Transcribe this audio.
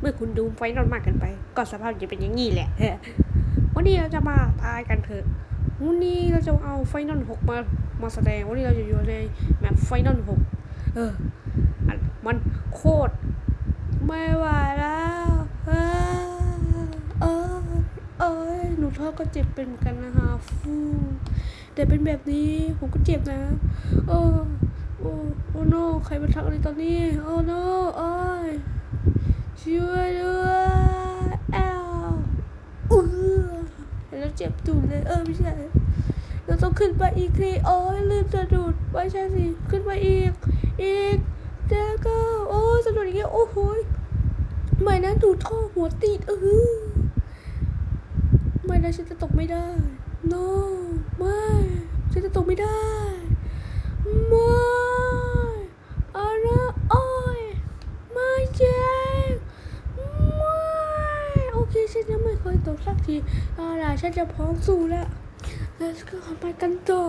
เมื่อคุณดูไฟนอนมากเกินไป ก็สภาพจะเป็นอย่างนี้แหละวันนี้เราจะมาทายกันเถอะวันนี้เราจะเอาไฟนอลหกมามาแสดงวันนี้เราจะอยู่ในแมปไฟนอลหกเออมันโคตรไม่ไหวแล้วเออเออเอ้ยหนูท้อก็เจ็บเป็นเหมือนกันนะคะฟูแต่เป็นแบบนี้ผมก็เจ็บนะโอ้โอ้โอ้โนใครมาทักอะไรตอนนี้ โอ้โนโอ้ยช่วยด้วยแอลอือแล้ว เจ็บจุดเลยเออไม่ใช่เราต้องขึ้นไปอีกทีโอ้ยลืมสะดุดไม่ใช่สิขึ้นไปอีก อีกแล้วก็โอ้สะดุดอย่างเงี้ยโอ้โหไม่นะดูท่อหัวติดเออไม่นะฉันจะตกไม่ได้ no ไม่ฉันจะตกไม่ได้ ไม่เอาละโอ้ยไม่เจ็บไม่โอเคฉันยังไม่เคยตก สักทีเอาล่ะฉันจะพร้อมสู้แล้วแล้วก็ไปกันต่อ